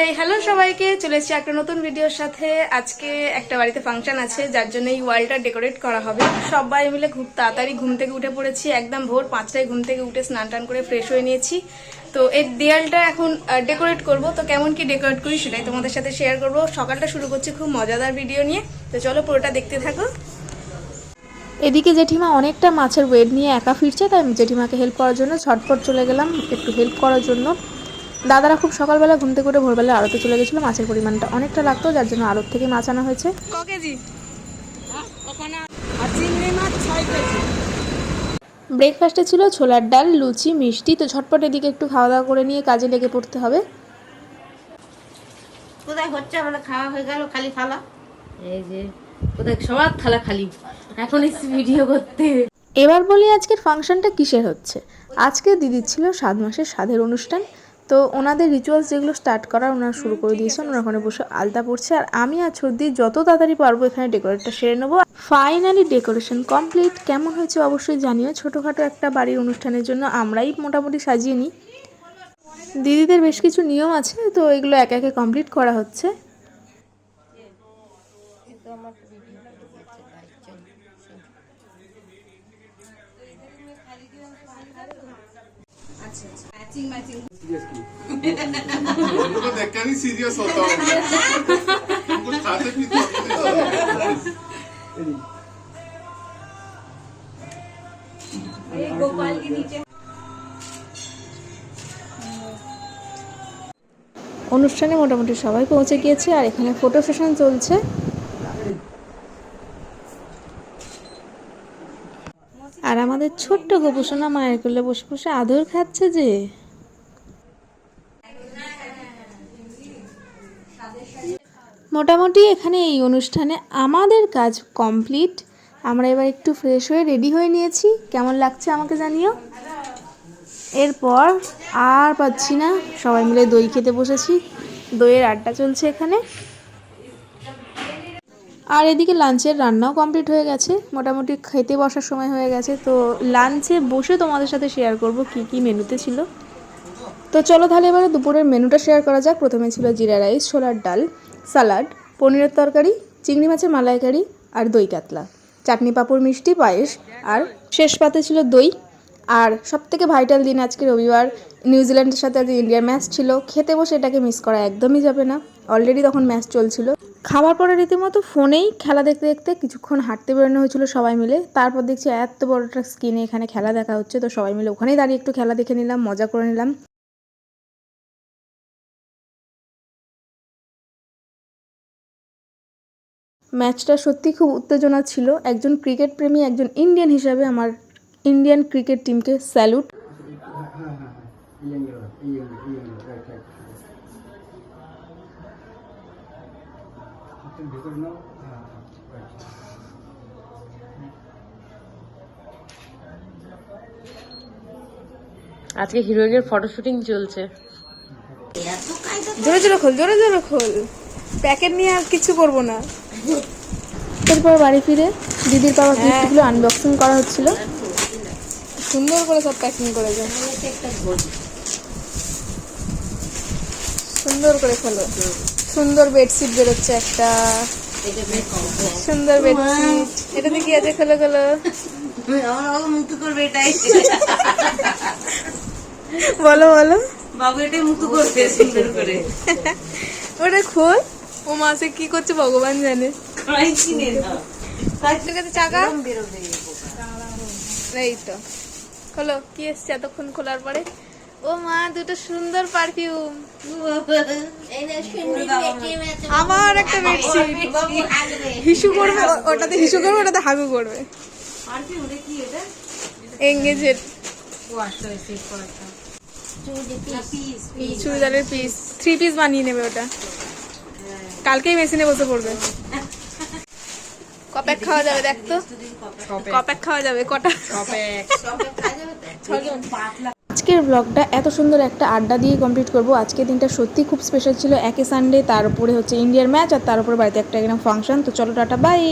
Hey hello সবাইকে, চলে এসেছি একটা নতুন ভিডিওর সাথে। আজকে একটা বাড়িতে ফাংশন আছে, যার জন্য এই ওয়ালটা ডেকোরেট করা হবে। সবাই মিলে খুব তাড়াতাড়ি ঘুম থেকে উঠে পড়েছি। একদম ভোর পাঁচটায় ঘুম থেকে উঠে স্নান টান করে ফ্রেশ হয়ে নিয়েছি। তো এই দেয়ালটা এখন ডেকোরেট করব। তো কেমন কি ডেকোরেট করি সেটাই তোমাদের সাথে শেয়ার করব। সকালটা শুরু করছি খুব মজাদার ভিডিও নিয়ে। তো চলো পুরোটা দেখতে থাকো। এদিকে জেঠিমা অনেকটা মাছের ওয়েট নিয়ে একা ফিরছে, তাই জেঠিমাকে হেল্প করার জন্য ছটপট চলে গেলাম। একটু হেল্প করার জন্য। দাদারা খুব সকালবেলা ঘুম থেকে উঠে ভোরবেলা আড়তে চলে গেছিল মাছের পরিমাণটা অনেকটা লাগতো যার জন্য আড়ত থেকে মাছ আনা হয়েছে। ক কেজি? ব্রেকফাস্টে ছিল ছোলার ডাল লুচি মিষ্টি তো ঝটপট এদিকে একটু খাওয়া দাওয়া করে নিয়ে কাজে লেগে পড়তে হবে। কোথায় হচ্ছে? আমাদের খাওয়া হয়ে গেল খালি থালা। এই যে কোথায় সবার থালা খালি। এখন এসে ভিডিও করতে। এবার বলি আজকের ফাংশনটা কিসের হচ্ছে? আজকে দিদির ছিল সাত মাসের স্বাদের অনুষ্ঠান তো ওনাদের রিচুয়ালস যেগুলো স্টার্ট করার ওনারা শুরু করে দিয়েছেন। ওনারা ওখানে বসে আলতা পড়ছে আর আমি আর ছর্দি যত তাড়াতাড়ি পারব এখানে ডেকোরেটটা সেরে নেব। ফাইনালি ডেকোরেশন কমপ্লিট কেমন হয়েছে অবশ্যই জানিও। ছোটোখাটো একটা বাড়ির অনুষ্ঠানের জন্য আমরাই মোটামুটি সাজিয়ে নিই। দিদিদের বেশ কিছু নিয়ম আছে, তো এগুলো একে একে কমপ্লিট করা হচ্ছে। लोगों को देख कर ही सीरियस होता हूँ कुछ खाते पीते नहीं। অনুষ্ঠানে মোটামুটি সবাই পৌঁছে গিয়েছে আর এখানে ফটো সেশন চলছে আর আমাদের ছোট্ট গোপুসোনা মায়ের কোলে বসে বসে আদর খাচ্ছে যে মোটামুটি এখানে এই অনুষ্ঠানে আমাদের কাজ কমপ্লিট। আমরা এবার একটু ফ্রেশ হয়ে রেডি হয়ে নিয়েছি। কেমন লাগছে আমাকে জানিও? এরপর আর পাচ্ছি না। সবাই মিলে দই খেতে বসেছি। দইয়ের আড্ডা চলছে এখানে। আর এদিকে লাঞ্চের রান্নাও কমপ্লিট হয়ে গেছে। মোটামুটি খেতে বসার সময় হয়ে গেছে। তো লাঞ্চে বসে তোমাদের সাথে শেয়ার করব কি কি মেনুতে ছিল। তো চলো তাহলে এবারে দুপুরের মেনুটা শেয়ার করা যাক। প্রথমে ছিল জিরা রাইস, ছোলার ডাল। সালাড, পনিরের তরকারি, চিংড়ি মাছের মালাইকারি আর দই কাতলা। চাটনি পাঁপড়, মিষ্টি, পায়েস আর শেষ পাতে ছিল দই। আর সব থেকে ভাইটাল দিন আজকে রবিবার। নিউজিল্যান্ডের সাথে আজকে ইন্ডিয়ার ম্যাচ ছিল। খেতে বসে এটাকে মিস করা একদমই যাবে না। অলরেডি তখন ম্যাচ চলছিল। খাবার পরে রীতিমতো ফোনেই খেলা দেখতে দেখতে কিছুক্ষণ হাঁটতে বেরোনো হয়েছিল সবাই মিলে। তারপর দেখছি এত বড় একটা স্ক্রিনে এখানে খেলা দেখা হচ্ছে। তো সবাই মিলে ওখানেই দাঁড়িয়ে একটু খেলা দেখে নিলাম, মজা করে নিলাম। ম্যাচটা সত্যি খুব উত্তেজনা ছিল। একজন ক্রিকেট প্রেমী একজন ইন্ডিয়ান হিসাবে আমার ইন্ডিয়ান ক্রিকেট টিমকে স্যালুট। আজকে হিরোইনের ফটো শুটিং চলছে। জোরে জোরে খোল জোরে জোরে খোল। প্যাকেট নিয়ে আর কিছু করব না। এরপর বাড়ি ফিরে দিদির পাওয়া গিফটগুলো আনবক্সিং করা হচ্ছিল। সুন্দর করে সব প্যাকিং করে যাও সুন্দর করে খোলো সুন্দর বেডশিট বেরোচ্ছে একটা। সুন্দর বেডশিট এটাতে কি আছে? খোলো খোলো আমার করবে এটাই বলো বলো। বাবু এটাই মুতু করবে সুন্দর করে। ওটা খোল। ও মাসে কি করছে ভগবান জানে। চাকা এই তো। খোলো কি এসছে এতক্ষণ খোলার পরে? ও মা দুটো সুন্দর পারফিউম আমার একটা বেডশিট হিসু করবে ওটাতে হিসু করবে ওটাতে হাগু করবে। এঙ্গেজের। চুড়িদারের পিস থ্রি পিস বানিয়ে নেবে ওটা। কালকেই মেশিনে বসে পড়বে। কপেক খাওয়া যাবে দেখ তো। কপেক। খাওয়া যাবে কটা? আজকের ব্লগটা এত সুন্দর একটা আড্ডা দিয়ে কমপ্লিট করব। আজকের দিনটা সত্যি খুব স্পেশাল ছিল। একে সানডে তার উপরে হচ্ছে ইন্ডিয়ার ম্যাচ আর তার উপরে বাড়িতে একটা এরকম ফাংশন তো চলো টাটা বাই